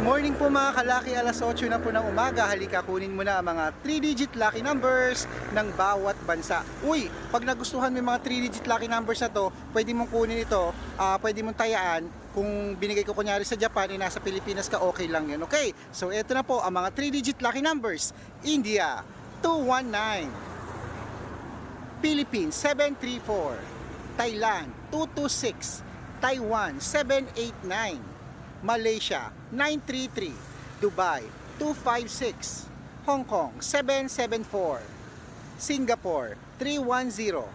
Good morning po mga kalaki, alas 8 na po ng umaga. Halika kunin mo na ang mga 3-digit lucky numbers ng bawat bansa. Uy, pag nagustuhan mo yung mga 3-digit lucky numbers na to, pwede mong kunin ito, ah, pwede mong tayaan. Kung binigay ko kunyari sa Japan, eh, nasa Pilipinas ka, okay lang yun. Okay, so ito na po ang mga 3-digit lucky numbers. India, 219. Philippines, 734. Thailand, 226. Taiwan, 789. Malaysia 933, Dubai 256, Hong Kong 774, Singapore 310,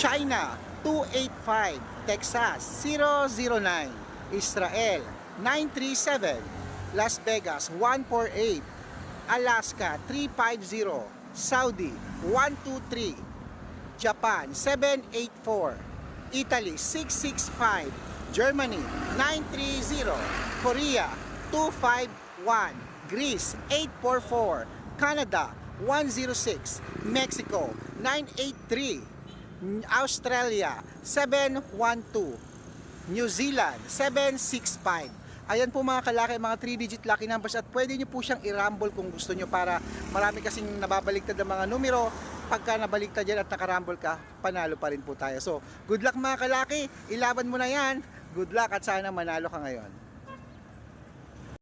China 285, Texas 009, Israel 937, Las Vegas 148, Alaska 350, Saudi 123, Japan 784, Italy 665, Germany 930, Korea 251, Greece 844, Canada 106, Mexico 983, Australia 712, New Zealand 765. Ayan po mga kalaki, mga 3-digit lucky numbers at pwede nyo po siyang i-rumble kung gusto nyo para marami kasing nababaliktad ng mga numero. Pagka nabaliktad yan at nakarumble ka, panalo pa rin po tayo. So, good luck mga kalaki, ilaban mo na yan. Good luck at sana manalo ka ngayon.